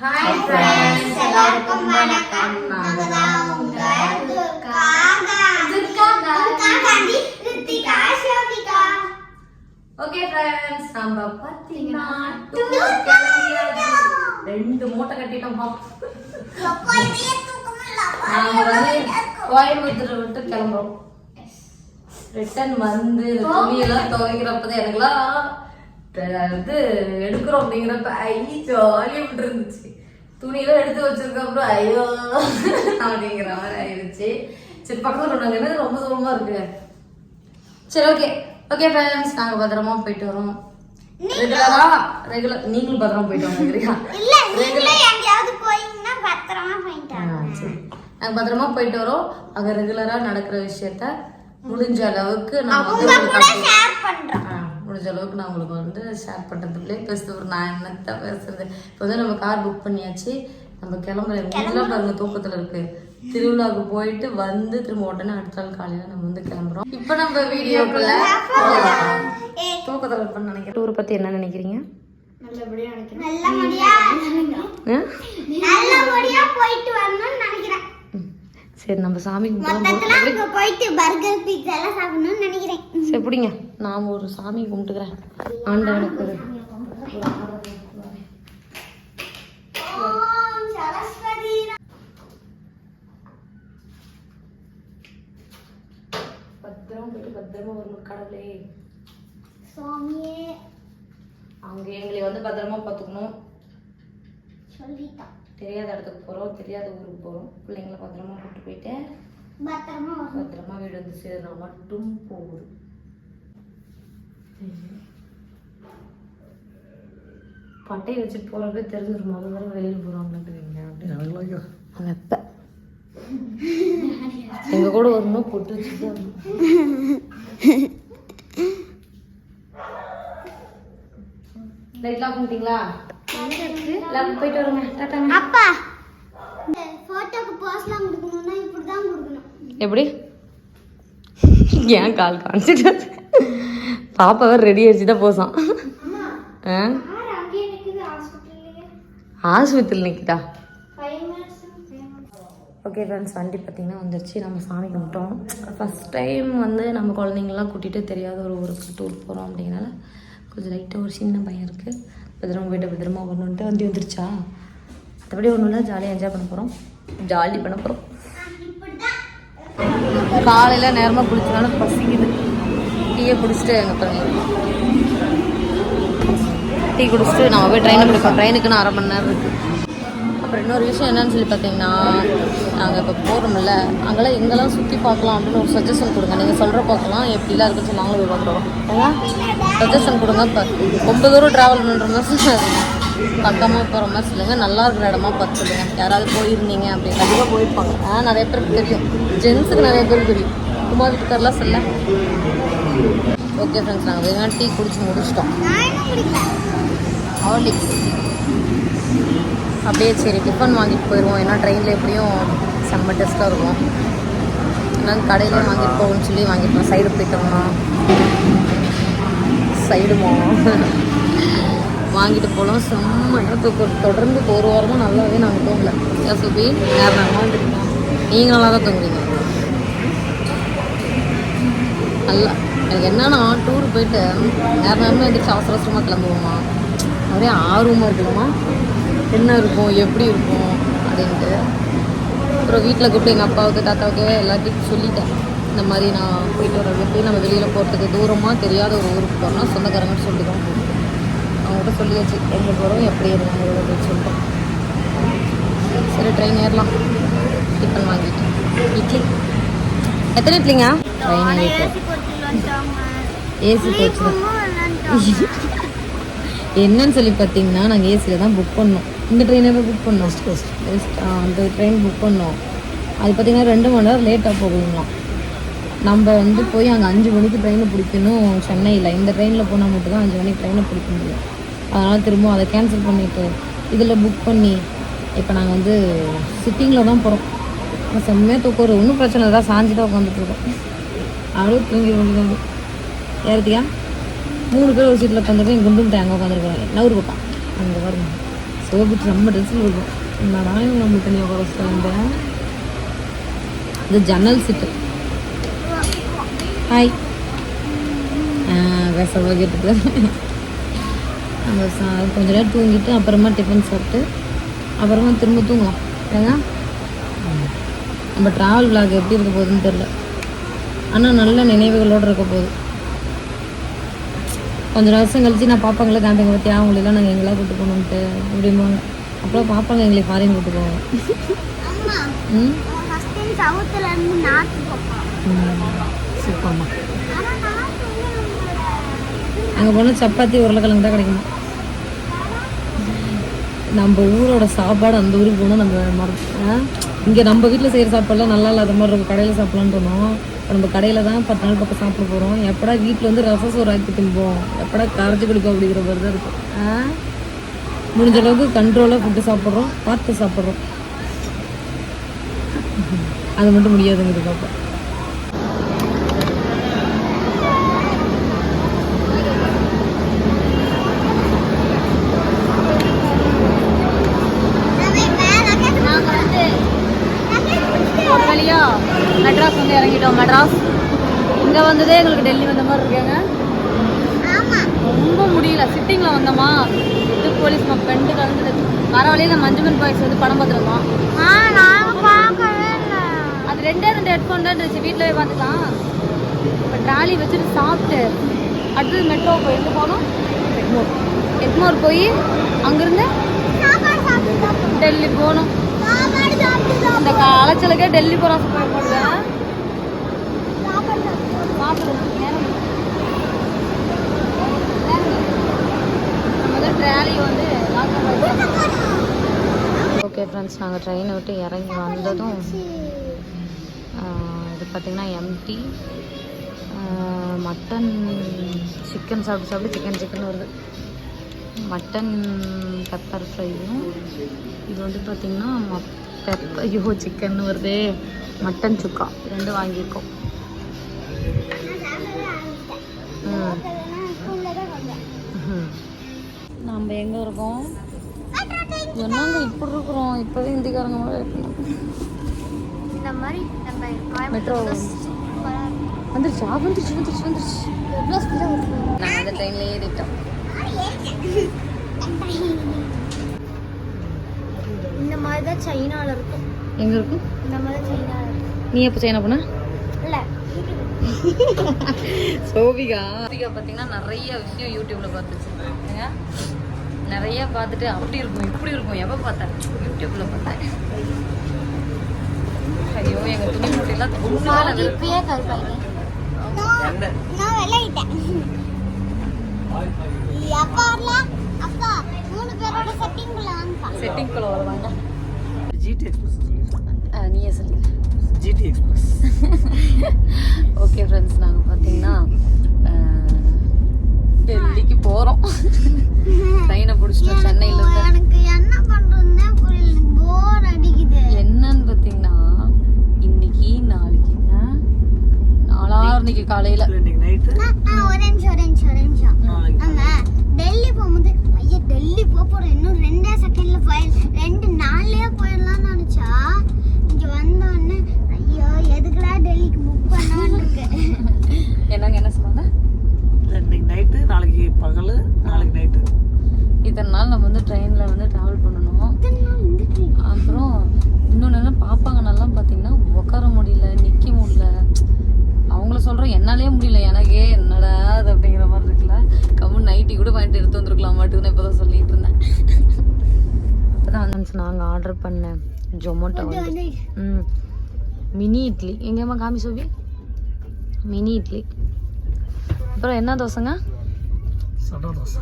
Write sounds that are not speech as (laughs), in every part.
Hi friends எல்லாருக்கும் வணக்கம். நாங்க தான் உங்க ஓகே ஃப்ரெண்ட்ஸ் நம்ம பார்த்தீங்கன்னா. ரெண்டு மூட்டை தூக்கமில்ல நாங்க வந்து கோயம்புத்தூர் விட்டு கிளம்புறோம். ரிட்டர்ன் வந்து துணியெல்லாம் துவைக்கிறப்பதான் எனக்குலாம் இது எடுக்கிறோம் அப்படிங்கிறப்ப ஐ ஜாலியாக இருந்துச்சு துணியெல்லாம் எடுத்து வச்சிருக்க அப்புறம் ஐயோ அப்படிங்கிற மாதிரி ஆயிடுச்சு. சரி பக்கத்தில் கொண்டாங்க என்ன ரொம்ப தூரமா இருக்கு. சரி ஓகே ஓகே ஃப்ரெண்ட்ஸ் நாங்க பத்திரமா போயிட்டு வரோம். ரெகுலரா ரெகுலர் நீங்களும் பத்திரமா போயிட்டு இல்ல நீங்களே பத்திரமா போயிட்டு வரோம். அங்க ரெகுலரா நடக்கிற விஷயத்த முடிஞ்ச அளவுக்கு நான் வந்து முடிஞ்ச அளவுக்கு நான் உங்களுக்கு வந்து ஷேர் பண்றதுக்குள்ளே பேசுறது ஒரு நான் என்னத்த பேசுறது. இப்போ வந்து நம்ம கார் புக் பண்ணியாச்சு. நம்ம கிளம்புற எல்லாம் பாருங்க தூக்கத்துல இருக்கு. திருவிழாவுக்கு போயிட்டு வந்து திரும்ப உடனே அடுத்த நாள் காலையில நம்ம வந்து கிளம்புறோம். இப்போ நம்ம வீடியோக்குள்ள தூக்கத்துல இருப்பேன்னு நினைக்கிறேன். டூரை பத்தி என்ன நினைக்கிறீங்க? நல்லபடியா ஆ? நல்லபடியா போயிட்டு வரணும்னு நினைக்கிறேன். சரி நம்ம சாமி கும்பிட்டு போயிட்டு பர்கர் பீட்சா எல்லாம் சாப்பிடணும்னு நினைக்கிறேன். சரி பிடிங்க. நான் ஒரு சாமி கும்பிட்டுக்கிறேன். ஆண்டவனுக்கு ஒரு- ஓம் சரஸ்வதி பத்திரமா போயிட்டு பத்திரமா வரணும் கடவுளே? சுவாமியே. அவங்க எங்களை வந்து பத்திரமா பார்த்துக்கணும். சொல்லிட்டான். தெரியாத இடத்துக்கு போகிறோம் தெரியாத ஊருக்கு போகிறோம் பிள்ளைங்கள பத்திரமா கூப்பிட்டு போயிட்டு பத்திரமா பத்திரமா வீடு வந்து சேர்றா மட்டும் போகுது. பட்டையை வச்சுட்டு போகிறப்பே தெரிஞ்சிடும் முதல் தடவை வெளியில் போகிறாங்கன்னு வெப்ப எங்க கூட வரணும் பொட்டு வச்சுட்டு வரணும் (laughs) லைட்லாம் பண்ணிட்டீங்களா எல்லாம் போயிட்டு வருங்க டாட்டாங்க அப்பா. இந்த போட்டோக்கு போஸ்லாம் கொடுக்கணும்னா இப்படிதான் கொடுக்கணும். எப்படி? ஏன் கால் காமிச்சிட்டு பாப்பாவை ரெடி அடிச்சு தான் போசான். ஆ? யார் அங்கேயே நிக்குது? ஹாஸ்பிட்டல்லையே ஆஸ்பத்திரியில் நிற்கிட்டா ஃபைவ் மினிட்ஸ் ஓகே ஃப்ரெண்ட்ஸ் வண்டி பார்த்திங்கன்னா வந்துருச்சு. நம்ம சாமி கும்பிட்டோம். ஃபஸ்ட் டைம் வந்து நம்ம குழந்தைங்களாம் கூட்டிகிட்டு தெரியாத ஒரு ஊருக்கு டூர் போகிறோம் அப்படிங்கிறனால கொஞ்சம் லைட்டாக ஒரு சின்ன பையன் இருக்குது பத்திரமா போயிட்டு பத்திரமா வரணுன்ட்டு வண்டி வந்துருச்சா? மற்றபடி ஒன்றும் இல்லை ஜாலியாக என்ஜாய் பண்ண போகிறோம் ஜாலி பண்ண போகிறோம் காலையில் நேரமாக குளிச்சனால பசிக்குது. டீயை குடிச்சிட்டு எங்கள் பாருங்க டீ குடிச்சிட்டு நம்ம போய் ட்ரெயினை பிடிப்போம் ட்ரெயினுக்குன்னு அரை மணி நேரம் இருக்குது அப்புறம் இன்னொரு விஷயம் என்னன்னு சொல்லி பார்த்தீங்கன்னா நாங்கள் இப்போ போகிறோம்ல அங்கெல்லாம் எங்கெல்லாம் சுற்றி பார்க்கலாம் அப்படின்னு ஒரு சஜஷன் கொடுங்க. நீங்கள் சொல்கிற பார்க்கலாம். எப்படிலாம் இருக்குன்னு சொல்லி நாங்களும் போய் பார்க்குறோம் சஜஷன் கொடுங்க. இப்போ ரொம்ப தூரம் ட்ராவல் பண்ணுற மாதிரி பக்கமாக போகிற மாதிரி சொல்லுங்க. நல்லா இருக்கிற இடமா பார்த்து சொல்லுங்க. யாராவது போயிருந்தீங்க அப்படி கண்டிப்பாக போயிருப்பாங்க. ஆ நிறைய பேருக்கு தெரியும். ஜென்ஸுக்கு நிறைய பேருக்கு தெரியும். உமா வீட்டுக்காரெலாம் சொல்ல. ஓகே ஃப்ரெண்ட்ஸ் நாங்கள் வேணா டீ குடிச்சு முடிச்சிட்டோம். ஹார்லிக்ஸ் அப்படியே சரி டிஃபன் வாங்கிட்டு போயிடுவோம் ஏன்னா ட்ரெயினில் எப்படியும் செம்ம டெஸ்ட்டாக இருக்கும். அதனால கடையிலே வாங்கிட்டு போகணும்னு சொல்லி வாங்கிட்டோம் சைடு போயிட்டோம்னா. சைடுமோ வாங்கிட்டு போகலாம் தூக்கம் தொடர்ந்து ஒரு வாரமாக நல்லாவே நாங்கள் தூங்கல. யசுபி நேரம் நேரமாக வந்துருக்கோம் நீங்கள் நல்லா தான் தூங்குறீங்க நல்லா. எனக்கு என்னன்னா டூர் போயிட்டு நேரம் நேரமாக எந்திரிச்சு அவசர அவசரமாக கிளம்புவோமா? ஒரே ஆர்வமாக இருக்குதுமா? என்ன இருக்கும் எப்படி இருக்கும் அப்படின்ட்டு. அப்புறம் வீட்டில் கூப்பிட்டு எங்கள் அப்பாவுக்கு தாத்தாவுக்கு எல்லாத்தையும் சொல்லிட்டேன். இந்த மாதிரி நான் போயிட்டு வர போய் நம்ம வெளியில் போகிறதுக்கு தூரமாக தெரியாத ஒரு ஊருக்கு போகிறோம்னா சொந்தக்காரங்கன்னு சொல்லி தான் போகணும் அவங்ககிட்ட சொல்லியாச்சு எங்கே போகிறோம் எப்படி இருக்காங்க அப்படின்னு சொல்லிட்டு. சரி ட்ரெயின் ஏறலாம். டிஃபன் வாங்கிட்டு. இட்லி. எத்தனை இட்லிங்க? ட்ரெயின் ஏற்றி ஏசி போச்சு என்னன்னு சொல்லி பார்த்தீங்கன்னா நாங்கள் ஏசியில் தான் புக் பண்ணோம். இந்த ட்ரெயினை புக் பண்ணோம் ஃபஸ்ட் ஆ, அந்த ட்ரெயின் புக் பண்ணோம். அது பார்த்தீங்கன்னா ரெண்டு மணி நேரம் லேட்டாக போகுங்களாம் நம்ம வந்து போய் அங்கே அஞ்சு மணிக்கு ட்ரெயினை பிடிக்கணும் சென்னையில். இந்த ட்ரெயினில் போனால் மட்டும்தான் அஞ்சு மணிக்கு ட்ரெயினை பிடிக்க முடியும். அதனால் திரும்ப அதை கேன்சல் பண்ணிவிட்டு இதில் புக் பண்ணி இப்போ நாங்கள் வந்து சிட்டிங்கில் தான் போகிறோம் செம்மையாக தூக்கம் ஒரு ஒன்றும் பிரச்சனை இல்லை. சாஞ்சி தான் உட்காந்துட்டு இருக்கோம். தூங்கி வேண்டியது ஏறத்தியா மூணு பேர் ஒரு சீட்டில் உட்காந்துருக்கோம் குண்டும் அங்கே உட்காந்துருக்காங்க நவுறு பார்ப்பான் அங்கே வரணும் சோபிட்டு நம்ம ட்ரெஸ்ஸில் இருக்கும். என்னடா இவங்க நம்ம தனியாக உட்கார வச்சுட்டாங்க? இது ஜன்னல் சீட்டு ஹாய் பேச கேட்டுட்டு நம்ம சா- கொஞ்ச நேரம் தூங்கிட்டு அப்புறமா டிஃபன் சாப்பிட்டு அப்புறமா திரும்ப தூங்கலாம். ஏங்க? நம்ம ட்ராவல் விளாக் எப்படி இருக்க போகுதுன்னு தெரில ஆனால் நல்ல நினைவுகளோடு இருக்க போகுது. கொஞ்சம் வருஷம் கழிச்சு நான் பாப்பாங்கள காமிங்க பற்றி அவங்களெல்லாம் நாங்கள் எங்கெல்லாம் கூட்டு போகணுன்ட்டு அப்படிம்பாங்க. அப்புறம் பாப்பாங்க எங்களை ஃபாரின் கூட்டு போவாங்க. அம்மா ம்? சூப்பர்மா. அங்கே போனால் சப்பாத்தி உருளைக்கிழங்கு தான் கிடைக்குமா? நம்ம ஊரோட சாப்பாடு அந்த ஊருக்கு போனால் நம்ம மறந்து இங்கே நம்ம வீட்டில் செய்கிற சாப்பாடுலாம் நல்லா இல்லாத மாதிரி இருக்கும். கடையில் சாப்பிட்லான்னு தோணும் நம்ம கடையில் தான் பத்து நாள் பக்கம் சாப்பிட போகிறோம் எப்படா வீட்டில் வந்து ரசம் சோறு ஆக்கி திம்போம் எப்படா கரைச்சி குடிப்போம் அப்படிங்கிற மாதிரி தான் இருக்கும்? முடிஞ்ச அளவுக்கு கண்ட்ரோலாக ஃபுட்டு சாப்பிட்றோம் பார்த்து சாப்பிட்றோம். அது மட்டும் முடியாதுங்கிறது பார்ப்போம் நாங்க வந்து ஒரு வழியா மெட்ராஸ் வந்து இறங்கிட்டோம் மெட்ராஸ். இங்கே வந்ததே எங்களுக்கு டெல்லி வந்த மாதிரி இருக்காங்க. ரொம்ப முடியல. சிட்டிங்கில் வந்தோமா? இது போலீஸ் நம்ம பெண்டு கலந்துட்டு வர வழியில் மஞ்சுமன் பாய்ஸ் வந்து படம் இல்லை. அது ரெண்டே ரெண்டு ஹெட்ஃபோன் தான் இருந்துச்சு. வீட்டில் போய் பார்த்துக்கலாம் இப்போ ட்ராலி வச்சுட்டு சாப்பிட்டு அடுத்தது மெட்ரோ போய் எங்கே போனோம்? எக்மோர். எக்மோர் போய் அங்கேருந்து டெல்லி போகணும் இந்த அலைச்சலுக்கே டெல்லி போகிறோம் போய் போடுவேன் சாப்பாடு சாப்பிட்டு சாப்பிடுவோம் நேரம் இல்லை. நேரம் இல்லை. நம்ம வந்து ட்ராலி வந்து ஓகே ஃப்ரெண்ட்ஸ் நாங்கள் ட்ரெயினை விட்டு இறங்கி வந்ததும் இது பார்த்திங்கன்னா எம்டி மட்டன் சிக்கன் சாப்பிட்டு சாப்பிட்டு சிக்கன் சிக்கன் வருது. மட்டன் பெப்பர் ஃப்ரையும் இது வந்து பார்த்திங்கன்னா பெப்பர் ஐயோ சிக்கன் வருது. மட்டன் சுக்கா ரெண்டும் வாங்கியிருக்கோம். நம்ம எங்கே இருக்கோம்? என்னங்க இப்படி இருக்கிறோம்? இப்போவே ஹிந்திக்காரங்க மாதிரி இருக்கணும் இந்த மாதிரி நம்ம மெட்ரோ வந்துருச்சா? வந்துருச்சு வந்துருச்சு வந்துருச்சு. எவ்வளோ ஸ்பீடாக நாங்கள் அந்த ட்ரெயின்லேயே ஏறிட்டோம். இந்த மாதிரி தான் சைனால இருக்கும். எங்கே இருக்கும் இந்த மாதிரி தான் சைனால இருக்கும். நீ எப்போ சைனா போன? இல்லை. சோபிகா. சோபிகா பார்த்தீங்கன்னா நிறைய விஷயம் யூடியூப்ல பார்த்துச்சு? நிறைய பார்த்துட்டு அப்படி இருக்கும் இப்படி இருக்கும். எப்போ பார்த்தேன்? யூடியூப்ல பார்த்தேன். ஐயோ எங்க துணி மூட்டையெல்லாம் செட்டிங் குள்ள வருவாங்க. ஜிடி எக்ஸ்பிரஸ் நீயே சொல்லி. ஜிடி எக்ஸ்பிரஸ் ஓகே ஃப்ரெண்ட்ஸ் நாங்கள் பார்த்தீங்கன்னா டெல்லிக்கு போகிறோம் ட்ரெயினை பிடிச்சிட்டோம் சென்னையிலேருந்து எனக்கு என்ன பண்றதுன்னே புரியல. போர் அடிக்குது. என்னன்னு பார்த்தீங்கன்னா இன்னைக்கு நாளைக்கு ஆ? நாளான்னைக்கு காலையில். இன்னைக்கு நைட்டு ஒரு நிமிஷம் ஒரு நிமிஷம் ஒரு நிமிஷம் நாளைக்கு நம்ம டெல்லி போகும்போது ஐயா டெல்லி போக போறோம் இன்னும் ரெண்டே செகண்ட்ல போய் ரெண்டு நாள்லயே போயிடலாம்னு நினைச்சா இங்க வந்த உடனே ஐயோ எதுக்குடா டெல்லிக்கு புக் பண்ணோன்னு இருக்கு என்னங்க என்ன சொன்னாங்க இல்லை, இன்னைக்கு நைட்டு நாளைக்கு பகல் நாளைக்கு நைட்டு இத்தனை நாள் நம்ம வந்து ட்ரெயினில் வந்து ட்ராவல் பண்ணணும். அப்புறம் இன்னொன்று என்ன பாப்பாங்கன்னெல்லாம் பார்த்தீங்கன்னா உட்கார முடியல நிற்க முடியல. அவங்கள சொல்கிறோம் என்னாலே முடியல எனக்கே என்னடா அது அப்படிங்கிற மாதிரி இருக்குல்ல. கம்மு நைட்டி கூட வாங்கிட்டு எடுத்து வந்துருக்கலாம் மாட்டுக்குன்னு இப்போ தான் சொல்லிட்டு இருந்தேன். அப்போ தான் வந்து நாங்கள் ஆர்டர் பண்ண ஜொமேட்டோ வந்து. ம். மினி இட்லி. எங்கேம்மா காமி சோபி மினி இட்லி. அப்புறம் என்ன தோசைங்க? சடா தோசை.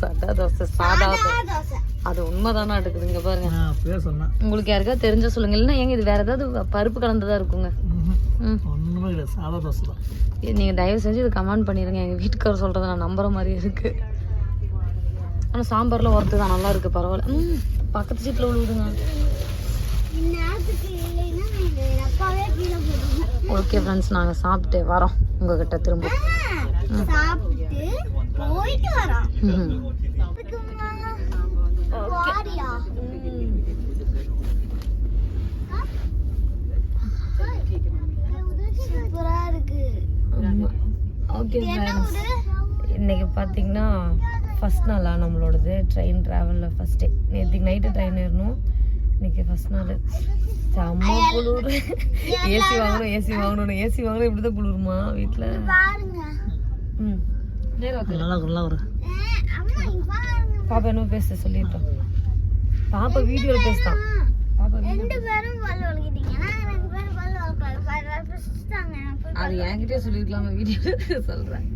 சதா தோசை சாதா தோசை. அது உண்மைதானா இருக்குது இங்க பாருங்க. நான் அப்படியே சொன்னேன். உங்களுக்கு யாருக்காவது தெரிஞ்ச சொல்லுங்க. இல்லைன்னா ஏங்க இது வேற ஏதாவது பருப்பு கலந்ததா இருக்குங்க? இல்லை சாதா தோசை தான். இது நீங்க தயவு செஞ்சு இது கமெண்ட் பண்ணிடுங்க எங்க வீட்டுக்காரர் சொல்றதை நான் நம்புற மாதிரி இருக்கு. ஆனா சாம்பார்ல ஒருத்து தான் நல்லா இருக்கு பரவாயில்ல. ம் பக்கத்து சீட்ல விழுவுதுங்க ஓகே ஃப்ரெண்ட்ஸ் நாங்க சாப்பிட்டு வரோம். உங்ககிட்ட திரும்ப. சாப்பிட்டு போயிட்டு வரோம் சூப்பரா இன்னைக்கு பார்த்தீங்கன்னா ஃபஸ்ட் நாளா நம்மளோடது ட்ரெயின் ட்ராவலில் ஃபஸ்ட் டே நேற்றுக்கு நைட்டு ட்ரெயின் ஏறணும். இன்னைக்கு ஃபர்ஸ்ட் நாள். செம்ம குளிர். ஏசி வாங்கணும் ஏசி வாங்கணும் ஏசி வாங்கணும் இப்படி தான் குளிருமா வீட்டில் ம். நல்லா வரும் ஏ, அம்மா இங்க பாருங்க பாப்பா என்ன பேச சொல்லிட்டோம் பாப்பா வீடியோவில் பேசுதான் பாப்பா ரெண்டு பேரும் பல்லு வளர்க்கிட்டீங்க. நான் ரெண்டு பேரும் நான் போய் அது என்கிட்டயே சொல்லிருக்கலாமா வீடியோ சொல்கிறேன்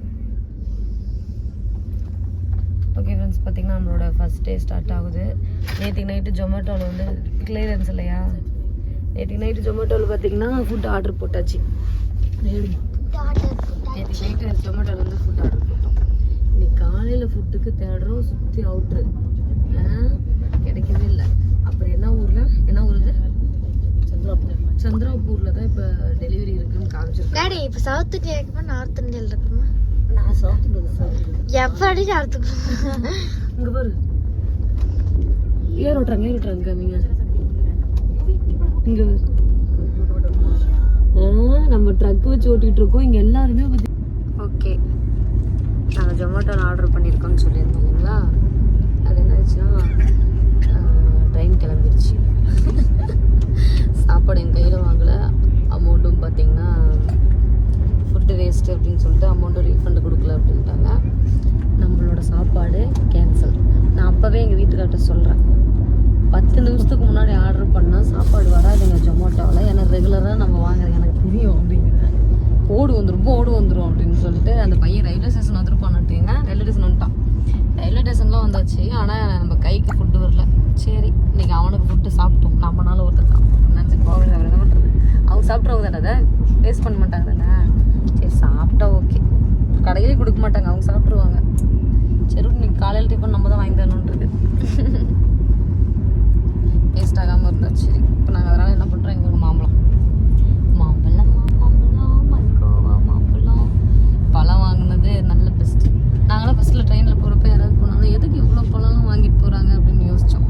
ஓகே ஃப்ரெண்ட்ஸ் பார்த்தீங்கன்னா நம்மளோட ஃபஸ்ட் டே ஸ்டார்ட் ஆகுது. நேற்றுக்கு நைட்டு ஜொமேட்டோவில் வந்து கிளியரன்ஸ் இல்லையா? நேற்றுக்கு நைட்டு ஜொமேட்டோவில் பார்த்தீங்கன்னா ஃபுட் ஆர்டர் போட்டாச்சு. நேற்று நைட்டு ஜொமேட்டோவில் வந்து ஃபுட் ஆர்டர் இன்னைக்கு காலையில் ஃபுட்டுக்கு தேடுறோம் சுற்றி அவுட்ரு கிடைக்கவே இல்லை. அப்புறம் என்ன ஊரில்? என்ன ஊர் இது? சந்திராபுரம். சந்திராபூரில் தான் இப்போ டெலிவரி இருக்குன்னு காமிச்சிருக்காங்க. டாடி இப்போ சவுத் இந்தியா இருக்குமா நார்த் இந்தியாவில் இருக்குமா? நான் சவுத்தில் சவுத்தில் எப்படி நார்த்து இங்க பாரு. ஏர் ஓட்டுறாங்க ஏர் ஓட்டுறாங்க காமிங்க இங்க நம்ம ட்ரக் வச்சு ஓட்டிட்டு இருக்கோம். இங்க எல்லாருமே பத்தி ஓகே நாங்கள் ஜொமேட்டோவில் ஆர்டர் பண்ணியிருக்கோம்னு சொல்லியிருந்தோம் இல்லைங்களா? அது என்னாச்சுன்னா ட்ரெயின் கிளம்பிடுச்சு சாப்பாடு என் கையில் வாங்கலை. அமௌண்ட்டும் பார்த்தீங்கன்னா ஃபுட்டு வேஸ்ட்டு அப்படின்னு சொல்லிட்டு அமௌண்ட்டும் ரீஃபண்டு கொடுக்கல அப்படின்ட்டாங்க. நம்மளோட சாப்பாடு கேன்சல் நான் அப்போவே எங்கள் வீட்டுக்கார்ட்ட சொல்கிறேன் பத்து நிமிஷத்துக்கு முன்னாடி ஆர்டர் பண்ணால் சாப்பாடு வராதுங்க ஜொமேட்டோவில் ஏன்னா ரெகுலராக நம்ம வாங்குறது எனக்கு தெரியும் அப்படிங்கிறேன். ஓடு வந்துடும் ஓடு வந்துடும் அப்படின்னு சொல்லிட்டு அந்த பையன் ரயில்வே ஸ்டேஷன் வந்துட்டு வந்துருப்பான்னுட்டீங்க ரயில்வே ஸ்டேஷன் வந்துட்டான். ரயில்வே ஸ்டேஷன்லாம் வந்தாச்சு. ஆனால் நம்ம கைக்கு ஃபுட்டு வரல. சரி இன்னைக்கு அவனுக்கு ஃபுட்டு சாப்பிட்டோம். நம்மனால ஒருத்தர் சாப்பிட்டோம் நினச்சி போக அவர் என்ன பண்ணுறது அவங்க சாப்பிட்றவங்க தானே அதை? வேஸ்ட் பண்ண மாட்டாங்க தானே? சரி சாப்பிட்டா ஓகே கடையிலே கொடுக்க மாட்டாங்க. அவங்க சாப்பிட்ருவாங்க சரி இன்னைக்கு காலையில் டிஃபன் நம்ம தான் வாங்கி தரணுன்றது வேஸ்ட் (laughs) ஆகாமல் இருந்தாச்சு. சரி இப்போ நாங்கள் அதனால் என்ன பண்ணுறோம் எங்களுக்கு மாம்பழம் மாம்பழம் மல்கோவா மாம்பழம் பழம் வாங்கினது நல்ல பெஸ்ட்டு நாங்களாம் ஃபஸ்ட்டில் ட்ரெயினில் போகிறப்ப யாராவது போனாலும் எதுக்கு இவ்வளோ பழம்லாம் வாங்கிட்டு போகிறாங்க அப்படின்னு யோசித்தோம்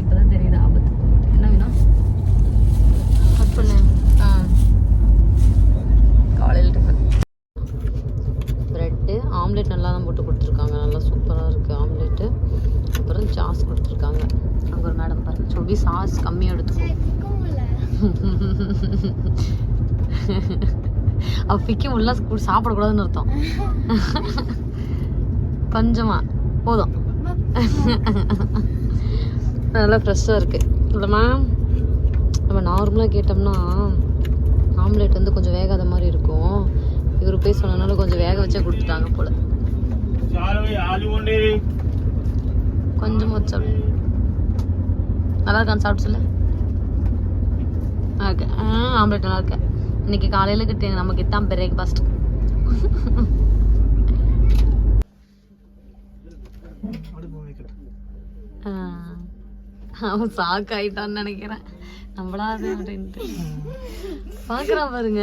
இப்போ தான் தெரியுது ஆபத்து என்ன வேணும் கட் பண்ணு. ஆ. காலையில் டிஃபன் ப்ரெட்டு ஆம்லெட் நல்லா தான் போட்டு கொடுத்துருக்காங்க. நல்லா சூப்பராக இருக்குது ஆம்லெட்டு அப்புறம் சாஸ் கொடுத்துருக்காங்க. அங்கே ஒரு மேடம் பாருங்க. சொல்லி சாஸ் கம்மியாக எடுத்துக்கோ. (laughs) அவ உள்ள ஸ்கூல் சாப்பிடக்கூடாதுன்னு அர்த்தம். கொஞ்சமா. போதும். நல்லா ஃப்ரெஷ்ஷாக இருக்குது இல்லைம்மா நம்ம நார்மலாக கேட்டோம்னா ஆம்லேட் வந்து கொஞ்சம் வேகாத மாதிரி இருக்கும். இவர் போய் சொன்னனால கொஞ்சம் வேக வச்சே கொடுத்துட்டாங்க போல. கொஞ்சம் வச்சா நல்லா இருக்கான்னு சாப்பிட்டு சொல்லு. நல்லா ஆம்லேட் நல்லா இருக்கேன் இன்னைக்கு காலையில் கிட்ட நமக்கு இதான் பிரேக்ஃபாஸ்ட் அவன் சாக் ஆயிட்டான்னு நினைக்கிறேன் நம்மளாது அப்படின்ட்டு. பார்க்குறான் பாருங்க.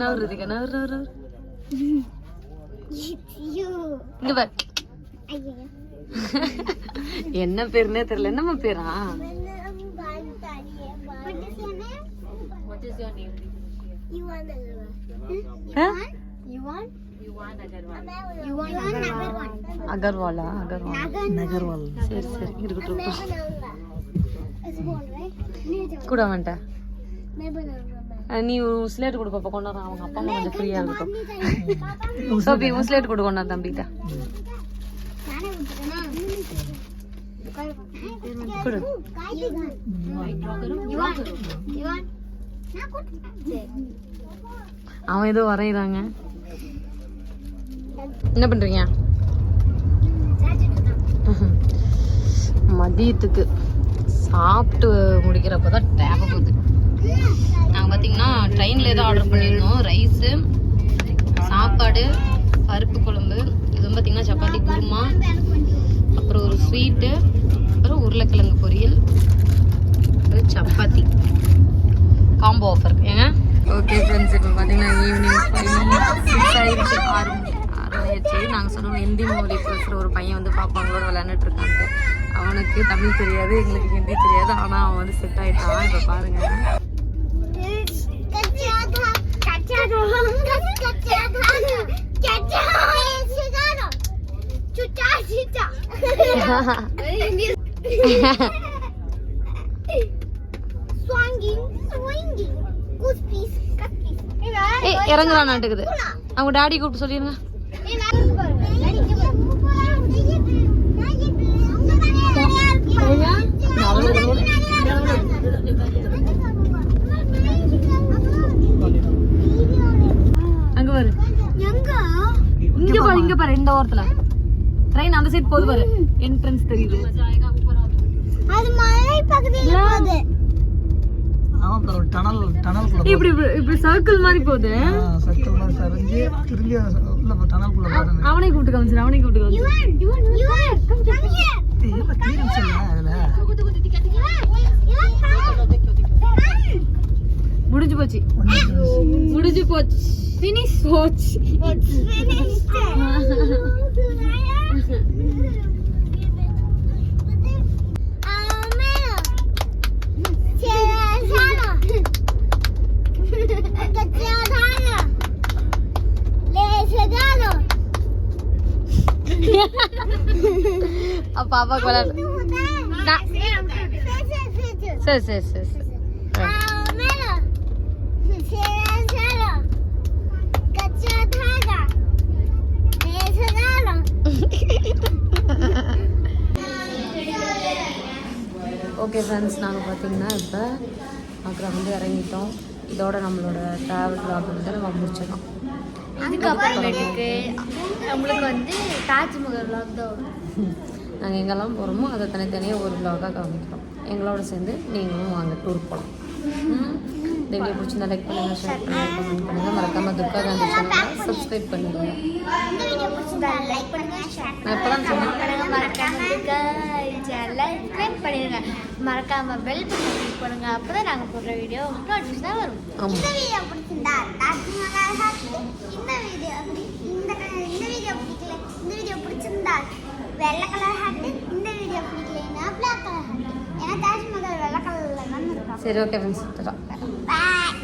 நவருதுக்கு நவரு நவரு. இங்க பாரு. என்ன பேருனே தெரியல. என்னம்மா பேரா? அகர்வாலா அகர்வால் நகர்வால் சரி சரி இருக்கட்டும் கூட வந்துட்டேன் நீ ஸ்லேட் கொடு பாப்பா கொண்டாடுறான் அவங்க அப்பா அம்மா கொஞ்சம் ஃப்ரீயா இருக்கட்டும் சோபி உன் ஸ்லேட் கொடு கொண்டாடு தம்பிகிட்ட கொடு அவன் ஏதோ வரைகிறாங்க என்ன பண்றீங்க? மதியத்துக்கு சாப்பிட்டு முடிக்கிறப்ப தான் டேப போகுது நாங்கள் பார்த்தீங்கன்னா ட்ரெயினில் ஏதோ ஆர்டர் பண்ணியிருந்தோம். ரைஸு சாப்பாடு பருப்பு குழம்பு இது வந்து பார்த்தீங்கன்னா சப்பாத்தி குருமா அப்புறம் ஒரு ஸ்வீட்டு அப்புறம் உருளைக்கிழங்கு பொரியல் சப்பாத்தி. காம்போ ஆஃபர் ஏங்க? ஓகே ஃப்ரெண்ட்ஸ் இப்போ பார்த்தீங்கன்னா ஈவினிங் சிக்ஸ் ஆகிடுச்சு ஆறு மணி ஆறு மணி நாங்கள் சொன்னோம் ஹிந்தி மூவி பேசுகிற ஒரு பையன் வந்து பாப்பாங்களோட விளையாண்டுட்டு அவனுக்கு தமிழ் தெரியாது எங்களுக்கு ஹிந்தி தெரியாது. ஆனால் அவன் வந்து செட் ஆகிட்டான் இப்போ பாருங்கள் Ha ha ha. ஏய் இறங்குறா நாட்டுக்குது. அவங்க டாடி கூப்பிட்டு சொல்லிடுங்க அங்க பாரு. எங்க? இங்க பாரு இங்க பாரு இந்த ஓரத்துல. ட்ரெயின் அந்த சைடு போகுது பாரு. என்ட்ரன்ஸ் தெரியுது. அது மலை பக்கத்துல போகுது. ஆமா ஒரு டனல் டனல்குள்ள இப்படி இப்படி- இப்படி சர்க்கிள் மாதிரி போகுது. சத்தமா சரிஞ்சு திரும்பி உள்ள டனல்குள்ள போறேன் அவனை கூப்பிட்டு காமிச்சிரு அவனை கூப்பிட்டு அதுல யுவன் யுவன் முடிஞ்சு போச்சு. முடிஞ்சு போச்சு. ஃபினிஷ் போச்சு. அப்பாக்கு விளையாடு சரி சரி சரி சரி. ஓகே ஃப்ரெண்ட்ஸ் நாங்கள் பார்த்தீங்கன்னா இப்போ அப்புறம் வந்து இறங்கிட்டோம். இதோட நம்மளோட ட்ராவல் vlog வந்து நம்ம முடிச்சிடலாம். இதுக்கப்புறமேட்டுக்கு நம்மளுக்கு வந்து தாஜ்மஹல் vlog தான் (laughs) நாங்கள் எங்கெல்லாம் போகிறோமோ அதை தனித்தனியாக ஒரு vlog-ஆ காமிக்கிறோம். எங்களோட சேர்ந்து நீங்களும் வாங்க டூர் போகலாம் இந்த வீடியோ பிடிச்சிருந்தா லைக் பண்ணுங்கள் ஷேர் பண்ணுங்கள் கமெண்ட் பண்ணுங்கள் மறக்காமல் துர்கா காந்தி சேனலை சப்ஸ்கிரைப் பண்ணிடுங்க பண்ணுங்க. நான் இப்போ தான் சொன்னேன் பண்ணுங்க மறக்காம பெல் பட்டன் கிளிக் பண்ணுங்க. அப்பதான் நாங்க போடுற வீடியோ உங்களுக்கு நோட்டிஃபிகேஷன் வரும் இந்த வீடியோ பிடிச்சிருந்தா இந்த வீடியோ வெள்ளை கலர் ஹார்ட் இந்த வீடியோ பிடிக்கலைன்னா பிளாக் கலர் ஹார்ட் ஏன்னா தாஜ்மஹால் வெள்ளை கலர்ல தான் சரி ஓகே ஃப்ரெண்ட்ஸ் பாய்